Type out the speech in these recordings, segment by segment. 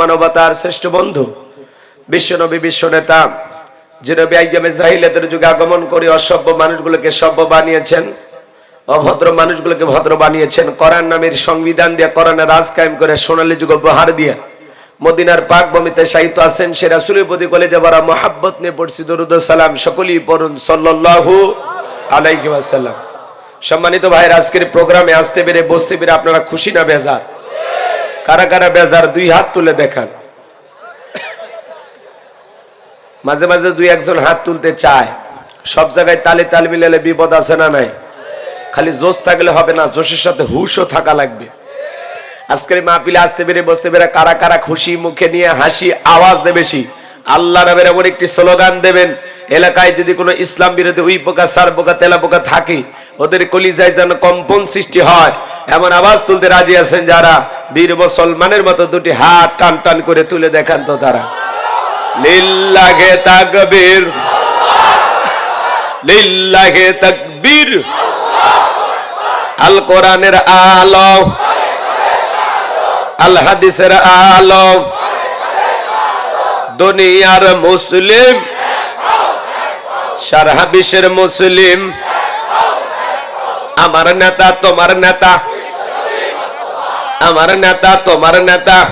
মানবতার শ্রেষ্ঠ বন্ধু, বিশ্বনবী বিশ্ব নেতা যে নবী আইয়ামে জাহিলাতের যুগে আগমন করে অসভ্য মানুষগুলোকে সভ্য বানিয়েছেন, অভদ্র মানুষগুলোকে ভদ্র বানিয়েছেন কোরআন নামের সংবিধান দিয়ে কোরআনের রাজ কায়েম করে সোনালী যুগ উপহার দিয়ে মদিনার পাক ভূমিতে সাহিত্য আছেন সে রাসুলের প্রতি কলেজে বড় মহাব্বত নিয়ে পড়ছি। দরুদ সালাম সকলেই পড়ুন সাল্লাল্লাহু আলাইহি ওয়াসাল্লাম। সম্মানিত ভাইয়ের, আজকের প্রোগ্রামে আসতে পেরে বসতে পেরে আপনারা খুশি না, বেজার। কারা কারা বেজার দুই হাত তুলে দেখান। মাঝে মাঝে দুই একজন হাত তুলতে চায়। সব জায়গায় তালে তাল মিলালে বিপদ আছে না নাই? খালি জোশ থাকলে হবে না, জোশের সাথে হুশও থাকা লাগবে। আজকের মাহফিলে আসতে পেরে, বসতে পেরে কারা কারা খুশি, মুখে নিয়ে হাসি, আওয়াজ দেবে বেশি। আল্লাহ এমন একটি স্লোগান দেবেন, এলাকায় যদি কোনো ইসলাম বিরোধী উই পোকা সার পোকা তেলা পোকা থাকে ওদের কলিজায় যেন কম্পন সৃষ্টি হয়। এমন আওয়াজ তুলতে রাজি আছেন যারা? বীর মুসলমানের মতো দুটি হাত টান টান করে তুলে দেখান তো তারা। লিল্লাহে তাকবীর। তাকবীর। আল কোরআনের আলো। আল হাদিসের দুনিয়ার মুসলিম। সারা বিশ্বের মুসলিম। আমার নেতা, তোমার নেতা। আমার নেতা, তোমার নেতা।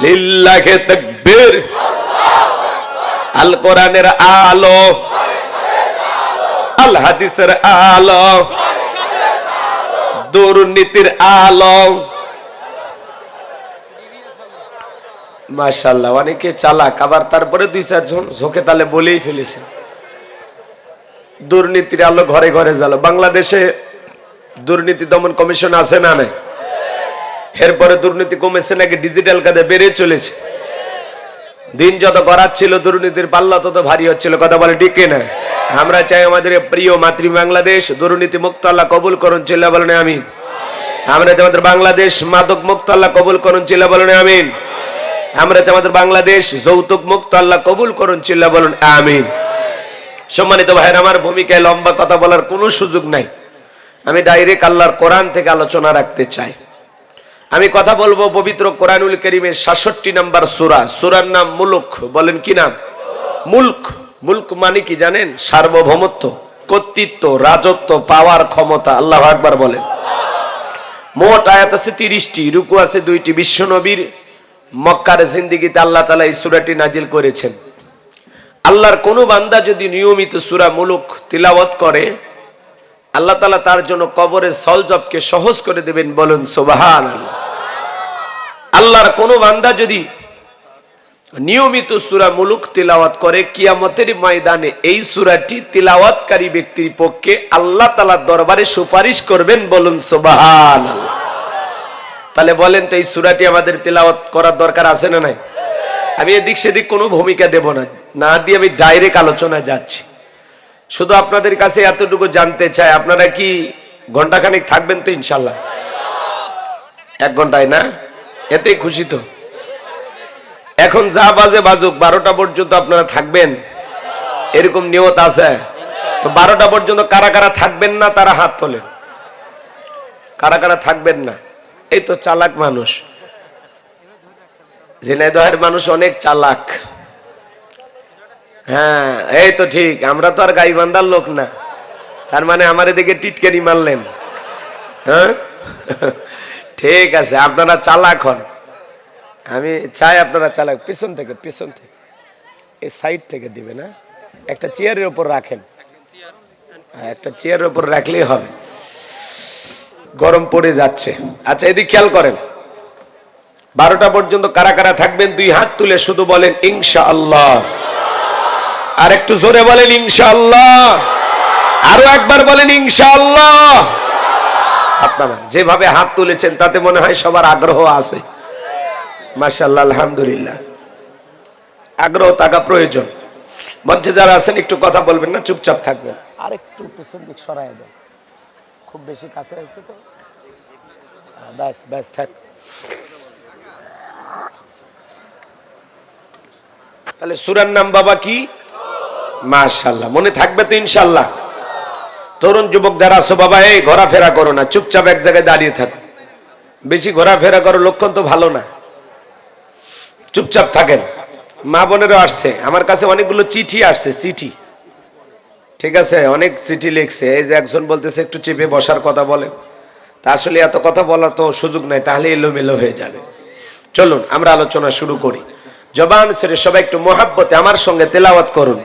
লিল্লাহে তাকবীর। আল কোরআনের আলো। আল হাদিসের আলো। দুর্নীতির আলো। মাশাল্লাহ অনেকে চালাক, আবার তারপরে দুই চারজন ঝোঁকে তালে বলেই ফেলেছে। দুর্নীতির আলো ঘরে ঘরে জ্বালো। বাংলাদেশে দুর্নীতি দমন কমিশন আছে না নাই? এরপরে দুর্নীতি কমেছে নাকি ডিজিটাল কাজে বেড়ে চলেছে? দিন যত গড়াচ্ছিল, দুর্নীতির পাল্লা তত ভারী হচ্ছিল। কথা বলে ডিকে না? আমরা চাই আমাদের প্রিয় মাতৃ বাংলাদেশ দুর্নীতি মুক্ত আল্লাহ কবুল করুন চিল্লা বলেন আমিন। আমরা চাই আমাদের বাংলাদেশ মাদক মুক্ত আল্লাহ কবুল করুন চিল্লা বলেন আমিন। আমরা চাই আমাদের বাংলাদেশ যৌতুক মুক্ত আল্লাহ কবুল করুন চিল্লা বলুন আমিন। সম্মানিত ভাইয়ের, আমার ভূমিকায় লম্বা কথা বলার কোনো সুযোগ নাই। আমি ডাইরেক্ট আল্লাহর কোরআন থেকে আলোচনা রাখতে চাই। আমি কথা বলব পবিত্র কোরআনুল করিমের সাতষট্টি নাম্বার সুরা। সুরার নাম মুলুক। বলেন কি নাম? মুলক। মুলক মানে কি জানেন? সার্বভৌমত্ব, কর্তৃত্ব, রাজত্ব পাওয়ার ক্ষমতা। আল্লাহ আকবার বলেন। মোট আয়াত আছে তিরিশটি, রুকু আছে দুইটি। বিশ্ব নবীর মক্কার জিন্দিগিতে আল্লাহ তালা এই সুরাটি নাজিল করেছেন। আল্লাহর কোনো বান্দা যদি নিয়মিত সুরা মুলুক তিলাওয়াত করে, আল্লাহ তালা তার জন্য কবরের সলজবকে সহজ করে দেবেন বলুন সোবাহান আল্লাহর কোনো বান্দা যদি নিয়মিত সুরা মুলুক তিলাওয়াত করে, কিয়ামতের ময়দানে এই সুরাটি তিলাওয়াতকারী ব্যক্তির পক্ষে আল্লাহ তালার দরবারে সুপারিশ করবেন বলুন সোবাহান তাহলে বলেন তো এই সুরাটি আমাদের তিলাওয়াত করার দরকার আছে না নাই? আমি এদিক সেদিক কোনো ভূমিকা দেব না। না দিয়ে আমি ডাইরেক্ট আলোচনায় যাচ্ছি। শুধু আপনাদের কাছে এতটুকু জানতে চাই, আপনারা কি ঘন্টাখানিক থাকবেন তো ইনশাল্লাহ? এক ঘন্টায় না? এতেই খুশি তো। এখন যা বাজে বাজুক, বারোটা পর্যন্ত আপনারা থাকবেন। এরকম নিয়ত আছে? তো বারোটা পর্যন্ত কারা কারা থাকবেন না, তারা হাত তোলেন। কারা কারা থাকবেন না? এই তো চালাক মানুষ। ঝিনাইদহের মানুষ অনেক চালাক। হ্যাঁ এই তো ঠিক আমরা তো আর গাইবান্ধার লোক না। তার মানে আমার এদিকে টিটকারি মারলেন। হ্যাঁ? ঠিক আছে আপনারা চালাক হন। আমি চাই আপনারা চালাক পিছন থেকে পিছন থেকে। এই সাইড থেকে দিবে না একটা চেয়ারের উপর রাখেন। হ্যাঁ, একটা চেয়ারের উপর রাখলেই হবে। গরম পড়ে যাচ্ছে। আচ্ছা এদিক খেয়াল করেন। বারোটা পর্যন্ত কারা কারা থাকবেন দুই হাত তুলে শুধু বলেন ইনশা আল্লাহ আর একটু জোরে বলেন ইনশাল্লাহ আরও একবার বলেন ইনশাল্লাহ আপনারা যেভাবে হাত তুলেছেন তাতে মনে হয় সবার আগ্রহ আছে। মাশাআল্লাহ আলহামদুলিল্লাহ। আগ্রহ থাকা প্রয়োজন। মঞ্চে যারা আছেন একটু কথা বলবেন না চুপচাপ থাকবেন। আর একটু পেছন দিক সরাই দেন। খুব বেশি কাছে তো? ব্যাস ব্যাস থাক। তাহলে সুরার নাম বাবা কি? মাশাল্লাহ মনে থাকবে তো ইনশাল্লাহ তরুণ যুবক যারা আছো, বাবা, এই ঘোরাফেরা করো না, চুপচাপ এক জায়গায় দাঁড়িয়ে থাকো। বেশি ঘোরাফেরা করো, লক্ষণ তো ভালো না। চুপচাপ থাকেন। মা বোনেরও আসছে, আমার কাছে অনেকগুলো চিঠি আসছে, চিঠি। ঠিক আছে, অনেক চিঠি লিখছে, এই যে একজন বলতেছে, একটু চেপে বসার কথা বলে। তা আসলে এত কথা বলার তো সুযোগ নাই, তাহলে এলোমেলো হয়ে যাবে। চলুন, আমরা আলোচনা শুরু করি। জবান ছেড়ে সবাই একটু মোহাব্বতে আমার সঙ্গে তেলাওয়াত করুন।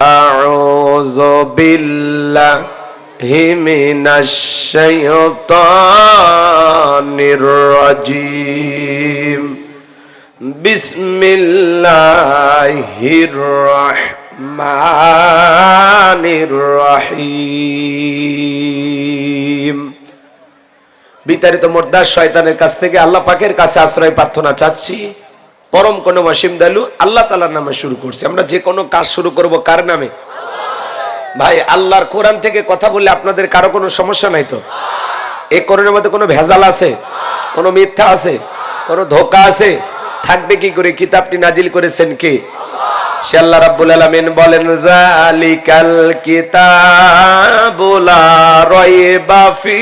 আউযু বিল্লাহি মিনাশ শাইতানির রাজিম বিসমিল্লাহির রহমানির রহিম বিতাড়িত মোর্দার শয়তানের কাছ থেকে আল্লাহ পাকের কাছে আশ্রয় প্রার্থনা চাচ্ছি। পরম কোনো মাসিম দালু আল্লাহ তালার নামে শুরু করছি। আমরা যে কোনো কাজ শুরু করব কার নামে? ভাই, আল্লাহর কোরআন থেকে কথা বললে আপনাদের কারও কোনো সমস্যা নাই তো? এই কোরআনের মধ্যে কোনো ভেজাল আছে? কোনো মিথ্যা আছে? কোনো ধোকা আছে? থাকবে কি করে? কিতাবটি নাজিল করেছেন কে? সে আল্লাহ রাব্বুল আলামিন বলেন, যালিকাল কিতাবু লা রাইবা ফি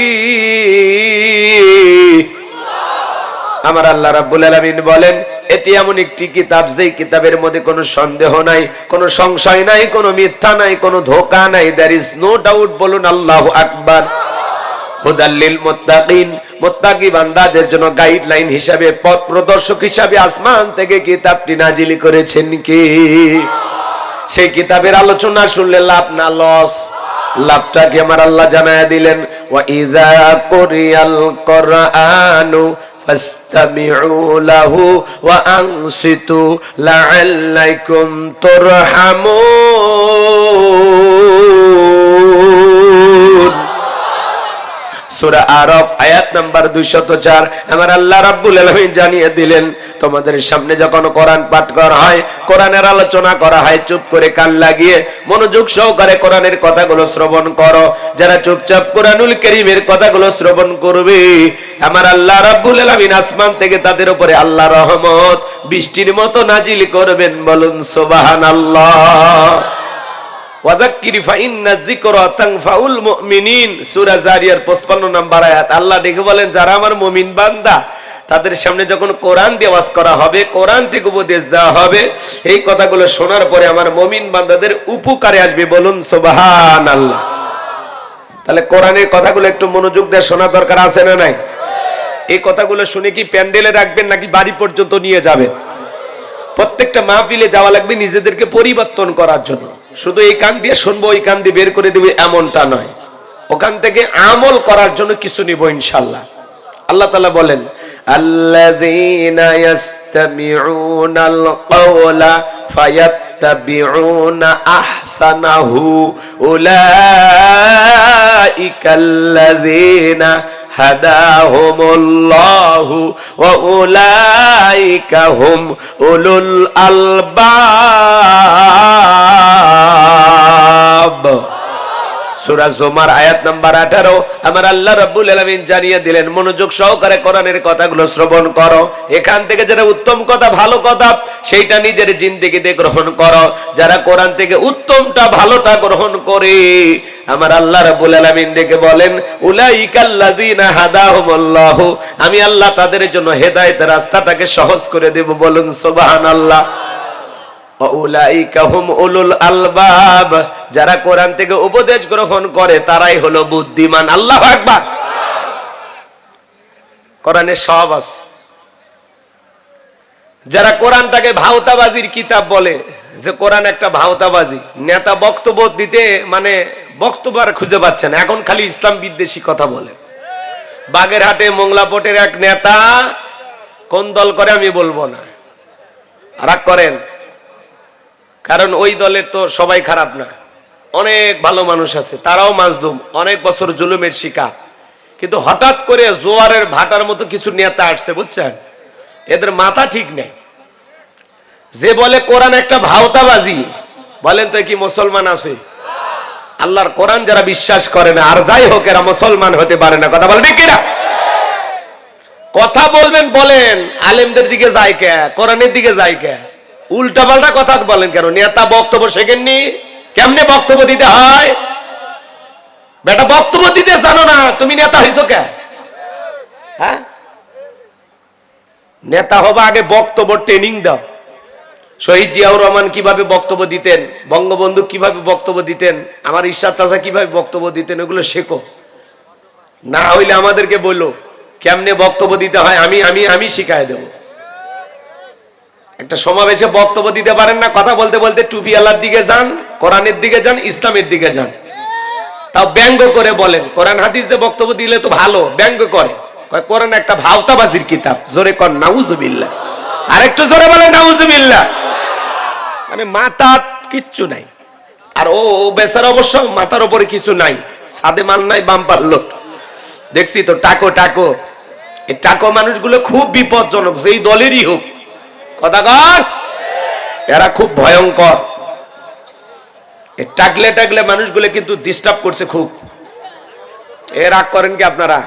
আমার আল্লাহ রাব্বুল আলামিন বলেন, এটি এমন একটি কিতাব, যেই কিতাবের মধ্যে কোনো সন্দেহ নাই, কোনো সংশয় নাই, কোনো মিথ্যা নাই, কোনো ধোকা নাই। দ্যার ইজ নো ডাউট বলুন আল্লাহু আকবার। সেই কিতাবের আলোচনা শুনলে না লস আমার আল্লাহ জানায় দিলেন? লাহু ওয়া আনসিতু লাআল্লাকুম তুরহামুন। সূরা আরব আয়াত নাম্বার 204 আমার আল্লাহ রাব্বুল আলামিন জানিয়ে দিলেন, তোমাদের সামনে যখন কোরআন পাঠ করা হয়, কোরআনের আলোচনা করা হয়, চুপ করে কান লাগিয়ে মনোযোগ সহকারে কোরআনের কথাগুলো শ্রবণ করো। যারা চুপচাপ কোরআনুল কারীমের কথাগুলো শ্রবণ করবে, আমার আল্লাহ রাব্বুল আলামিন আসমান থেকে তাদের উপরে আল্লাহ রহমত বৃষ্টির মতো নাজিল করবেন বলুন, সুবহানাল্লাহ। ওয়াযাক্কির ফাইন্না যিকরা তানফাউল মুমিনিন। সূরা জারিয়ার 55 নম্বর আয়াত। আল্লাহ ডেকে বলেন, যারা আমার মুমিন বান্দা, তাদের সামনে যখন কোরআন দিয়ে ওয়াজ করা হবে, কোরআন থেকে উপদেশ দেওয়া হবে, এই কথাগুলো শোনার পরে আমার মুমিন বান্দাদের উপকারে আসবে। বলুন, সুবহানাল্লাহ। তাহলে কোরআনের কথাগুলো একটু মনোযোগ দিয়ে শোনা দরকার আছে না নাই? এই কথাগুলো শুনে কি প্যান্ডেলে রাখবেন, নাকি বাড়ি পর্যন্ত নিয়ে যাবেন? প্রত্যেকটা মাহফিলে যাওয়া লাগবে নিজেদেরকে পরিবর্তন করার জন্য। শুধু এই কান দিয়ে শুনবো ওই কান দিয়ে বের করে দেবে এমনটা নয় ওখান থেকে আমল করার জন্য কিছু নিব ইনশাল্লাহ আল্লাহ তালা বলেন الذين يستمعون القول فيتبعون أحسنه أولئك الذين هداهم الله وأولئك هم أولو الألباب সূরা জুমার আয়াত নাম্বার 18 আমার আল্লাহ রাব্বুল আলামিন জানিয়ে দিলেন, মনোযোগ সহকারে কোরআনের কথাগুলো শ্রবণ করো। এখান থেকে যারা উত্তম কথা, ভালো কথা, সেইটা নিজের জিন্দেগিতে গ্রহণ করো। যারা কোরআন থেকে উত্তমটা, ভালোটা গ্রহণ করে, আমার আল্লাহ রাব্বুল আলামিন ডেকে বলেন, উলাইকাল্লাযিনা হাদাহুমুল্লাহ। আমি আল্লাহ তাদের জন্য হেদায়েতের রাস্তাটাকে সহজ করে দেব বলুন, সুবহানাল্লাহ। যারা কোরআন থেকে উপদেশ গ্রহণ করে, তারাই হলো বুদ্ধিমান। আল্লাহ আকবার। কোরআনে সব আছে। যারা কোরআনটাকে ভাওতাবাজির কিতাব বলে, যে কোরআন একটা ভাওতাবাজি, নেতা বক্তব্য দিতে মানে বক্তব্য আর খুঁজে পাচ্ছে না। এখন খালি ইসলাম বিদ্বেষী কথা বলে। বাগেরহাটে মোংলাপটের এক নেতা, কোন দল করে আমি বলব না। রাগ করেন। কারণ ওই দলের তো সবাই খারাপ না। অনেক ভালো মানুষ আছে, তারাও মাজদুম অনেক বছর জুলুমের শিকার। কিন্তু হঠাৎ করে জোয়ারের ভাটার মতো কিছু নেতা আসছে, বুঝছেন? এদের মাথা ঠিক নেই। যে বলে কোরআন একটা ভাওতাবাজি, বলেন তো কি মুসলমান আছে? আল্লাহর কোরআন যারা বিশ্বাস করে না, আর যাই হোক, এরা মুসলমান হতে পারে না। কথা বলেন ঠিক কিনা কথা বলবেন, বলেন, আলেমদের দিকে যায় কে? কোরআনের দিকে যায় কে? উল্টা পাল্টা কথা বলেন কেন? নেতা বক্তব্য শেখেননি? কেমনে বক্তব্য দিতে হয়? বেটা, বক্তব্য দিতে জানো না, তুমি নেতা হইছো কে? হ্যাঁ? নেতা হবা আগে বক্তব্য ট্রেনিং দাও। শহীদ জিয়াউর রহমান কীভাবে বক্তব্য দিতেন? বঙ্গবন্ধু কীভাবে বক্তব্য দিতেন? আমার ঈশ্বর চাচা কীভাবে বক্তব্য দিতেন? এগুলো শেখো। না হইলে আমাদেরকে বলল কেমনে বক্তব্য দিতে হয়? আমি আমি আমি শিখাই দেব। একটা সমাবেশে বক্তব্য দিতে পারেন না, কথা বলতে বলতে টুপি আল্লাহর দিকে যান, কোরআনের দিকে যান, ইসলামের দিকে যান। তাও ব্যঙ্গ করে বলেন, কোরআন হাদিস দিয়ে বক্তব্য দিলে তো ভালো, ব্যঙ্গ করে। কোরআন একটা ভাওতাবাজির কিতাব, জোরে কর নাউজুবিল্লাহ। আরেকটু জোরে বলেন, নাউজুবিল্লাহ। মানে মাথা কিচ্ছু নাই। আর ও বেচার অবশ্য মাথার উপরে কিছু নাই সাদে মান নাই, বাম পারল দেখছি তো, টাকো টাকো। এই টাকো মানুষগুলো খুব বিপজ্জনক, যেই দলেরই হোক। কথা কর। এরা খুব ভয়ঙ্কর। টাকলে টাকলে মানুষগুলো কিন্তু ডিস্টার্ব করছে খুব। এ রাগ করেন কি আপনারা?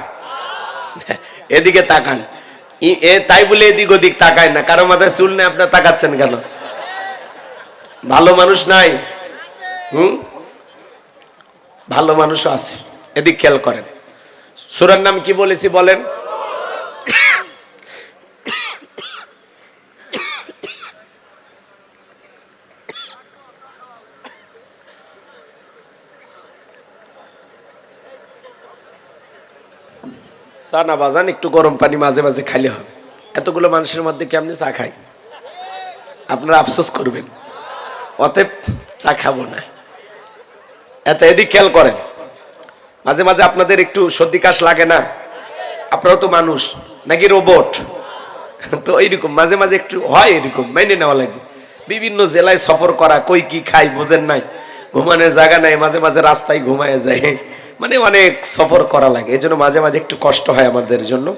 এদিকে তাকান। তাই বলে এদিক ওদিক তাকায় না, কারও মাথায় চুল নেই আপনার তাকাচ্ছেন কেন? ভালো মানুষ নাই। হুম? ভালো মানুষও আছে। এদিক খেয়াল করেন। সুরার নাম কি বলেছি বলেন? চা না বাজান, একটু গরম পানি মাঝে মাঝে খাইলে হবে। এতগুলো মানুষের মধ্যে কেমনি চা খাই? আপনারা আফসোস করবেন। অতএব চা খাব না। এত এদিক খেয়াল করেন। মাঝে মাঝে আপনাদের একটু সর্দি কাশ লাগে না? আপনারাও তো মানুষ, নাকি রোবট? তো এইরকম, মাঝে মাঝে একটু হয় এরকম, মেনে নেওয়া লাগবে বিভিন্ন জেলায় সফর করা, কই কি খাই, বোঝেন নাই? ঘুমানোর জায়গা নাই, মাঝে মাঝে রাস্তায় ঘুমায় যায়। মানে অনেক সফর করা লাগে। এই জন্য মাঝে মাঝে একটু কষ্ট হয় আমাদের জন্য।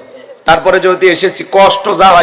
তারপরে যদি এসেছি, কষ্ট যা হয়